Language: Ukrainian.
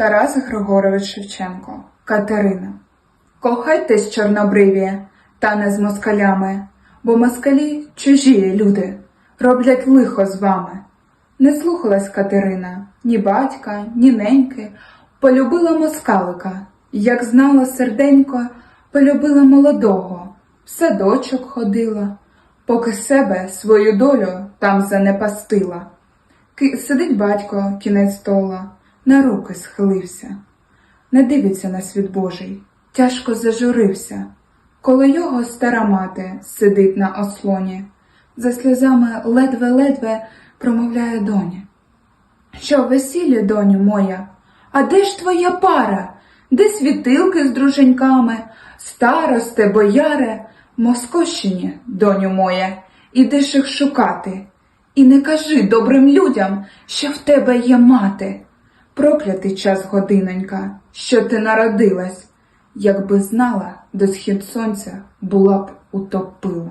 Тарас Григорович Шевченко, Катерина. Кохайтесь, чорнобриві, та не з москалями, бо москалі чужі люди, роблять лихо з вами. Не слухалась Катерина ні батька, ні неньки, полюбила москалика, як знала серденько, полюбила молодого, в садочок ходила, поки себе свою долю там занепастила. Сидить батько кінець стола, на руки схилився, не дивиться на світ Божий, тяжко зажурився, коло його стара мати сидить на ослоні, за сльозами ледве-ледве промовляє доня. Що весілля, доню моя, а де ж твоя пара? Де світилки з друженьками, старосте, бояре, Москощині, доню моя, ідеш їх шукати. І не кажи добрим людям, що в тебе є мати. Проклятий час, годинонька, що ти народилась, якби знала, до схід сонця була б утопила.